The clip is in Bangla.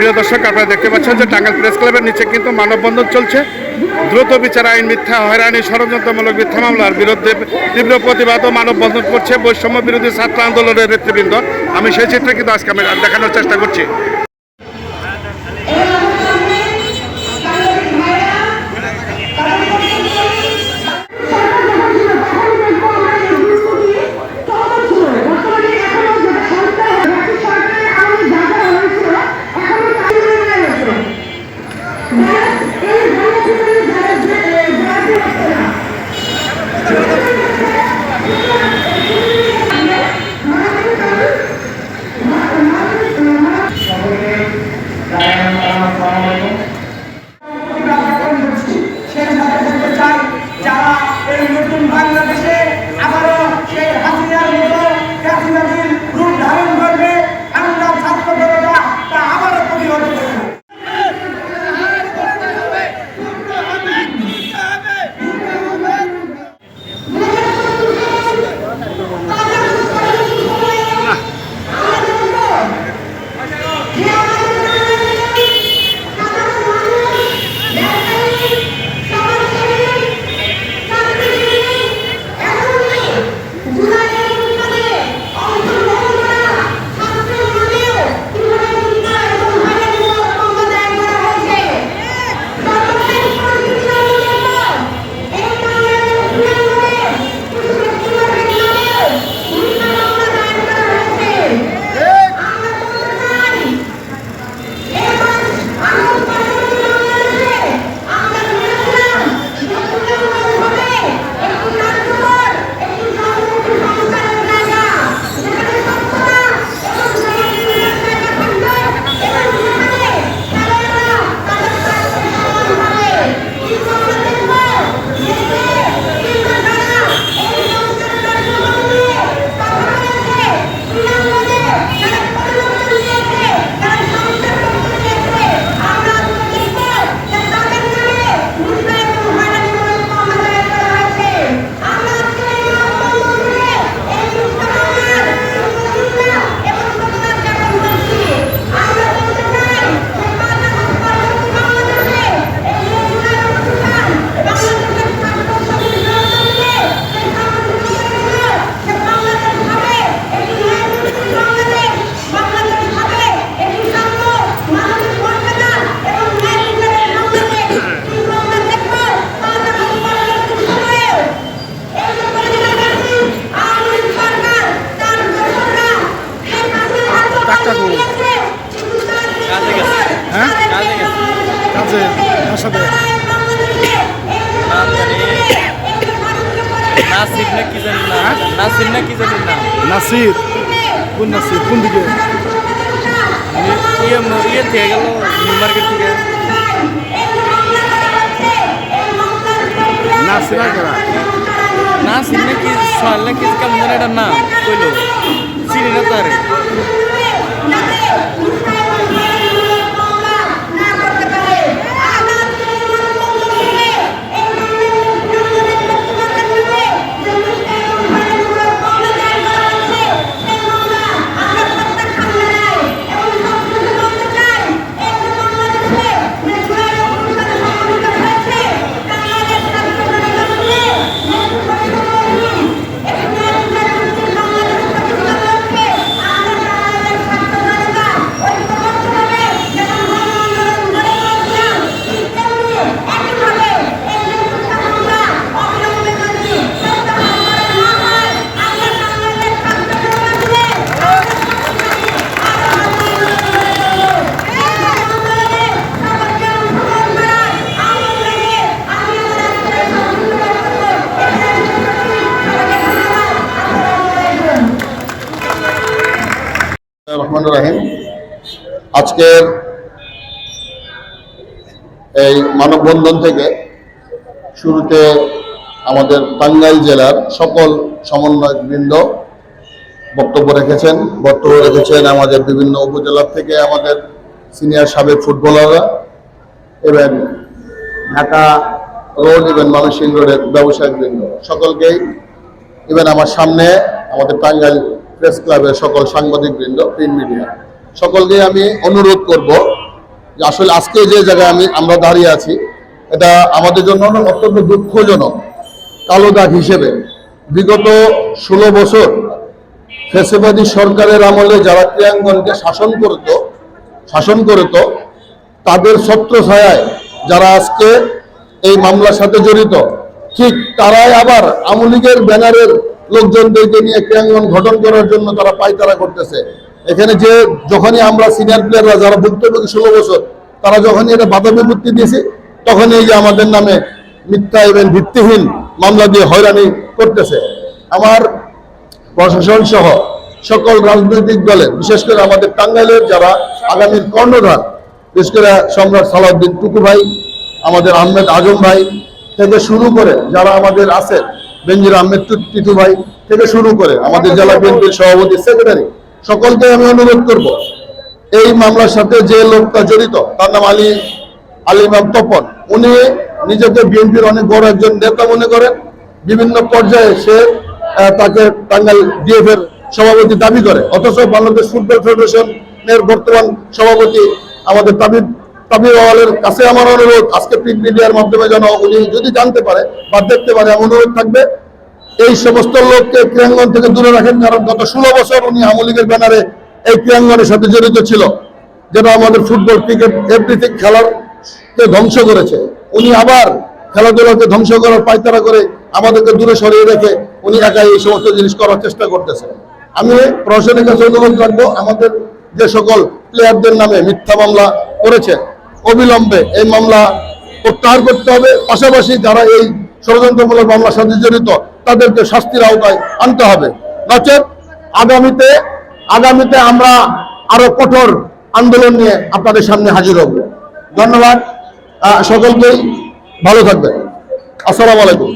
প্রিয় দর্শক, আপনারা দেখতে পাচ্ছেন যে টাঙ্গাইল প্রেস ক্লাবের নিচে কিন্তু মানববন্ধন চলছে। দ্রুত বিচার আইন মিথ্যা, হয়রানি, ষড়যন্ত্রমূলক মিথ্যা মামলার বিরুদ্ধে তীব্র প্রতিবাদ ও মানববন্ধন করছে বৈষম্য বিরোধী ছাত্র আন্দোলনের নেতৃবৃন্দ। আমি সেই চিত্র কিন্তু আজকে আমি দেখানোর চেষ্টা করছি। নাসির না কি জানি না? নাসির না কি জানি না? নাসির। কোন নাসির? কোন দিকে? ইয়ে ইয়ে থেকে গেল নিউ মার্কেট থেকে। নাসিরা করা? নাসির না কি সোয়াল না কি কেমন জানি নাম কইলো। চিনি না তারে। রহমান রাহিম আজকের এই মানববন্ধন থেকে শুরুতে আমাদের টাঙ্গাইল জেলার সকল সমন্বয়কবৃন্দ বক্তব্য রেখেছেন বক্তব্য রেখেছেন আমাদের বিভিন্ন উপজেলার থেকে আমাদের সিনিয়র সাবেক ফুটবলাররা এবং ঢাকা রোড ইভেন ময়মনসিংহ রোডের ব্যবসায়িক বৃন্দ সকলকেই ইভেন আমার সামনে আমাদের টাঙ্গাইল প্রেস ক্লাবের সকল সাংবাদিক বৃন্দ প্রিন্ট মিডিয়া সকলকে আমি অনুরোধ করব যে আসলে আজকে যে জায়গায় আমি, আমরা দাঁড়িয়ে আছি, এটা আমাদের জন্য অত্যন্ত দুঃখজনক কালো দাগ হিসেবে। বিগত ষোলো বছর ফেসেবাদী সরকারের আমলে যারা ক্রিয়াঙ্গনকে শাসন করত শাসন করত, তাদের ছত্র ছায়ায় যারা আজকে এই মামলার সাথে জড়িত, ঠিক তারাই আবার আওয়ামী লীগের ব্যানারের লোকজনদেরকে নিয়ে ক্রিয়াঙ্গন গঠন করার জন্য তারা পায়তারা করতেছে। এখানে যে যখনই আমরা সিনিয়র প্লেয়াররা যারা ভুক্তভোগী ষোলো বছর, তারা যখনই এটা বাধা বিপত্তি দিয়েছি, তখনই এই যে আমাদের নামে মিথ্যা এবং ভিত্তিহীন মামলা দিয়ে হয়রানি করতেছে। আমার প্রশাসন সহ সকল রাজনৈতিক দলের বিশেষ করে আমাদের টাঙ্গাইলের যারা আগামীর কর্ণধার, বিশেষ করে সম্রাট সালাউদ্দিন টুকু ভাই, আমাদের আহমেদ আজম ভাই থেকে শুরু করে যারা আমাদের আছে বেঞ্জির আহমেদ টিটু ভাই থেকে শুরু করে আমাদের জেলা বিএনপির সভাপতি, সেক্রেটারি, সকলকে আমি অনুরোধ করব, এই মামলার সাথে যে লোকটা জড়িত, তার নাম আলী আলী ইমাম তপন, উনি নিজেকে বিএনপির অনেক বড় একজন নেতা মনে করেন। বিভিন্ন পর্যায়ে সে তাকে টাঙ্গাইল ডিএফ এর সভাপতি দাবি করে। অথচ বাংলাদেশ ফুটবল ফেডারেশনের বর্তমান সভাপতি আমাদের তাবিব তাবিব আওয়ালের কাছে আমার অনুরোধ, আজকে প্রিন্ট মিডিয়ার মাধ্যমে যেন উনি যদি জানতে পারে বা দেখতে পারে অনুরোধ থাকবে। এই সমস্ত লোককে ক্রিয়াঙ্গন থেকে দূরে রাখেন, কারণ গত ষোলো বছর উনি আওয়ামী লীগের ব্যানারে এই ক্রিয়াঙ্গনের সাথে জড়িত ছিল, যেটা আমাদের ফুটবল, ক্রিকেট এভরিথিং খেলার কে ধ্বংস করেছে। উনি আবার খেলাধুলাকে ধ্বংস করার পায়তারা করে আমাদেরকে দূরে সরিয়ে রেখে উনি একাই এই সমস্ত জিনিস করার চেষ্টা করতেছে। আমি প্রশাসনের কাছে অনুরোধ রাখব, আমাদের যে সকল প্লেয়ারদের নামে মিথ্যা মামলা করেছে অবিলম্বে এই মামলা প্রত্যাহার করতে হবে। পাশাপাশি যারা এই ষড়যন্ত্রমূলক মামলার সাথে জড়িত, তাদেরকে শাস্তির আওতায় আনতে হবে। নচেত আগামীতে আগামীতে আমরা আরও কঠোর আন্দোলন নিয়ে আপনাদের সামনে হাজির হব। ধন্যবাদ। সকলকেই ভালো থাকবেন। আসসালামু আলাইকুম।